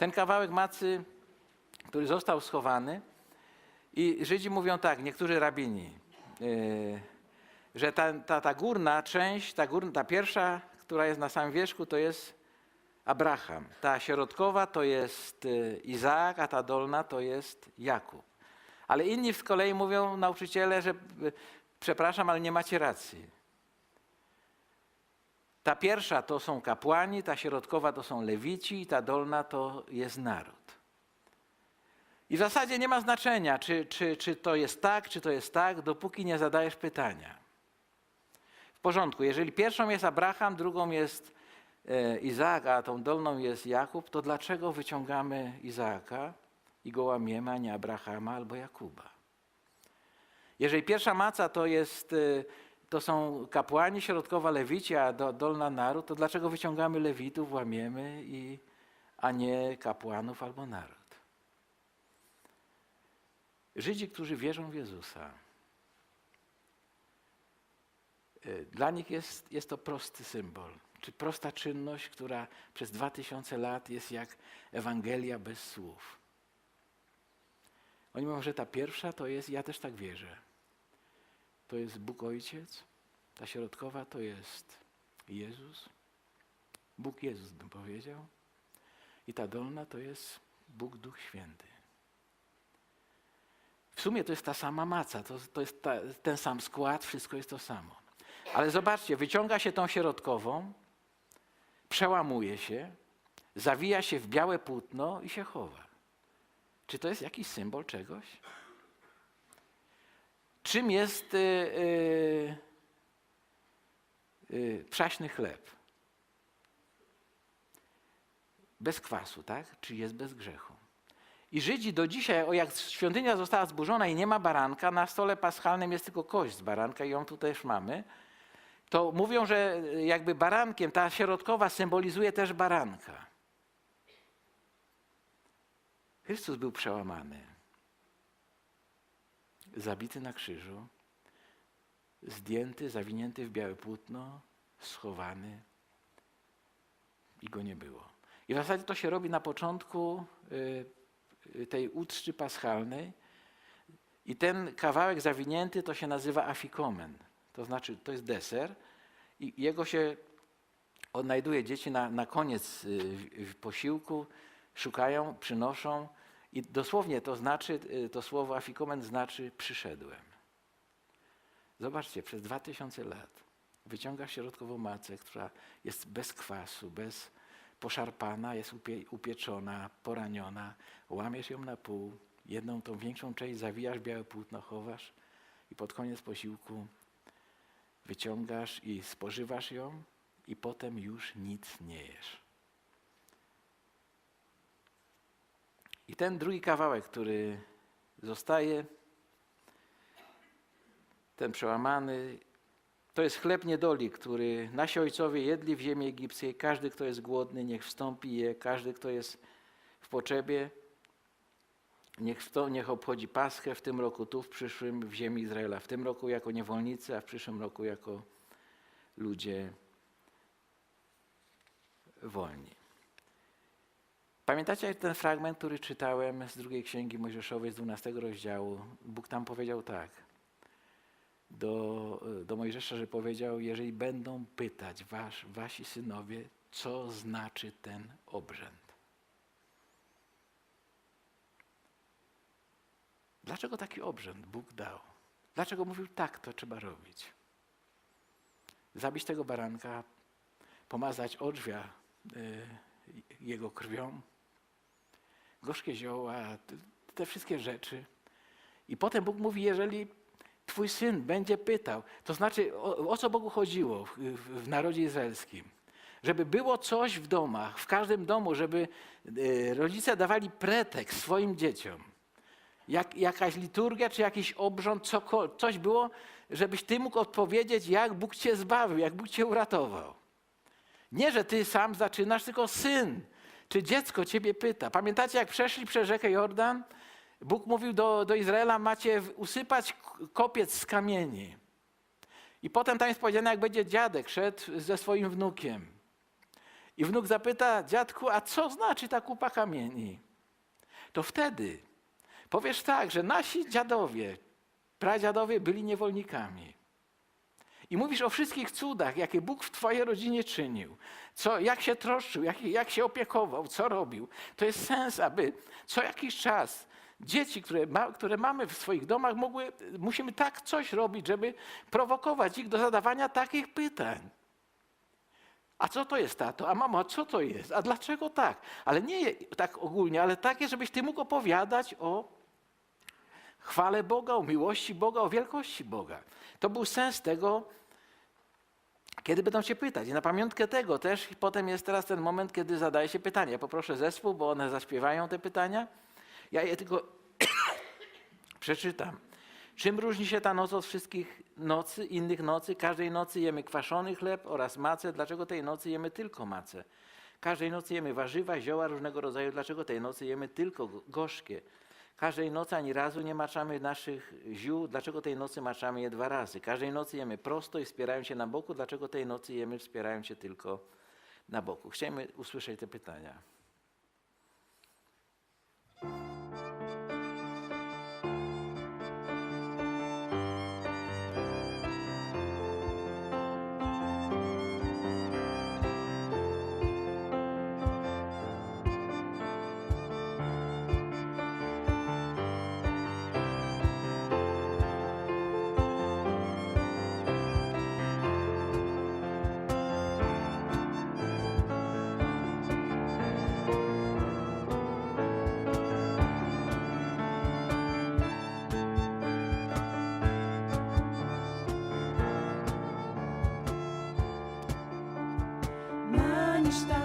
Ten kawałek macy, który został schowany, i Żydzi mówią tak, niektórzy rabini, yy, że ta, ta, ta górna część, ta, górna, ta pierwsza, która jest na samym wierzchu, to jest Abraham. Ta środkowa to jest yy, Izaak, a ta dolna to jest Jakub. Ale inni z kolei mówią nauczyciele, że yy, przepraszam, ale nie macie racji. Ta pierwsza to są kapłani, ta środkowa to są lewici, ta dolna to jest naród. I w zasadzie nie ma znaczenia, czy, czy, czy to jest tak, czy to jest tak, dopóki nie zadajesz pytania. W porządku, jeżeli pierwszą jest Abraham, drugą jest e, Izaak, a tą dolną jest Jakub, to dlaczego wyciągamy Izaaka i go łamiemy, a nie Abrahama albo Jakuba? Jeżeli pierwsza maca to, jest, e, to są kapłani, środkowa lewici, a do, dolna naród, to dlaczego wyciągamy lewitów, łamiemy, i, a nie kapłanów albo naród? Żydzi, którzy wierzą w Jezusa, y, dla nich jest, jest to prosty symbol, czy prosta czynność, która przez dwa tysiące lat jest jak Ewangelia bez słów. Oni mówią, że ta pierwsza to jest, ja też tak wierzę. To jest Bóg Ojciec, ta środkowa to jest Jezus, Bóg Jezus bym powiedział, i ta dolna to jest Bóg Duch Święty. W sumie to jest ta sama maca, to, to jest ta, ten sam skład, wszystko jest to samo. Ale zobaczcie, wyciąga się tą środkową, przełamuje się, zawija się w białe płótno i się chowa. Czy to jest jakiś symbol czegoś? Czym jest yy, yy, przaśny chleb? Bez kwasu, tak? Czy jest bez grzechu? I Żydzi do dzisiaj, o jak świątynia została zburzona i nie ma baranka, na stole paschalnym jest tylko kość z baranka i ją tu też mamy, to mówią, że jakby barankiem, ta środkowa symbolizuje też baranka. Chrystus był przełamany, zabity na krzyżu, zdjęty, zawinięty w białe płótno, schowany i go nie było. I w zasadzie to się robi na początku y, tej uczty paschalnej i ten kawałek zawinięty to się nazywa afikomen. To znaczy, to jest deser i jego się odnajduje dzieci na, na koniec y, posiłku, szukają, przynoszą i dosłownie to znaczy, y, to słowo afikomen znaczy przyszedłem. Zobaczcie, przez dwa tysiące lat wyciągasz środkową macę, która jest bez kwasu, bez poszarpana, jest upie, upieczona, poraniona, łamiesz ją na pół, jedną tą większą część zawijasz białe płótno, chowasz i pod koniec posiłku wyciągasz i spożywasz ją i potem już nic nie jesz. I ten drugi kawałek, który zostaje, ten przełamany, to jest chleb niedoli, który nasi ojcowie jedli w ziemi egipskiej. Każdy, kto jest głodny, niech wstąpi je. Każdy, kto jest w potrzebie, niech, wstą, niech obchodzi Paschę w tym roku tu, w przyszłym w ziemi Izraela. W tym roku jako niewolnicy, a w przyszłym roku jako ludzie wolni. Pamiętacie ten fragment, który czytałem z drugiej księgi Mojżeszowej z 12 rozdziału? Bóg tam powiedział tak do, do Mojżesza, że powiedział, jeżeli będą pytać was, wasi synowie, co znaczy ten obrzęd. Dlaczego taki obrzęd Bóg dał? Dlaczego mówił tak, to trzeba robić? Zabić tego baranka, pomazać odrzwia y, jego krwią, gorzkie zioła, te, wszystkie rzeczy. I potem Bóg mówi, jeżeli twój syn będzie pytał, to znaczy o, o co Bogu chodziło w, w, w, narodzie izraelskim? Żeby było coś w domach, w każdym domu, żeby y, rodzice dawali pretekst swoim dzieciom. Jak, jakaś liturgia czy jakiś obrząd, coś było, żebyś ty mógł odpowiedzieć, jak Bóg cię zbawił, jak Bóg cię uratował. Nie, że ty sam zaczynasz, tylko syn czy dziecko ciebie pyta. Pamiętacie, jak przeszli przez rzekę Jordan? Bóg mówił do, do Izraela, macie usypać kopiec z kamieni. I potem tam jest powiedziane, jak będzie dziadek szedł ze swoim wnukiem. I wnuk zapyta, dziadku, a co znaczy ta kupa kamieni? To wtedy powiesz tak, że nasi dziadowie, pradziadowie byli niewolnikami. I mówisz o wszystkich cudach, jakie Bóg w twojej rodzinie czynił. Co, jak się troszczył, jak, jak się opiekował, co robił. To jest sens, aby co jakiś czas dzieci, które, ma, które mamy w swoich domach, mogły, musimy tak coś robić, żeby prowokować ich do zadawania takich pytań. A co to jest tato? A mamo, a co to jest? A dlaczego tak? Ale nie tak ogólnie, ale takie, żebyś ty mógł opowiadać o chwale Boga, o miłości Boga, o wielkości Boga. To był sens tego, kiedy będą cię pytać. I na pamiątkę tego też potem jest teraz ten moment, kiedy zadaje się pytanie. Poproszę zespół, bo one zaśpiewają te pytania. Ja je tylko przeczytam. Czym różni się ta noc od wszystkich nocy, innych nocy? Każdej nocy jemy kwaszony chleb oraz macę. Dlaczego tej nocy jemy tylko macę? Każdej nocy jemy warzywa, zioła różnego rodzaju. Dlaczego tej nocy jemy tylko go- gorzkie? Każdej nocy ani razu nie maczamy naszych ziół. Dlaczego tej nocy maczamy je dwa razy? Każdej nocy jemy prosto i wspierają się na boku. Dlaczego tej nocy jemy wspierając się tylko na boku? Chcielibyśmy usłyszeć te pytania. está.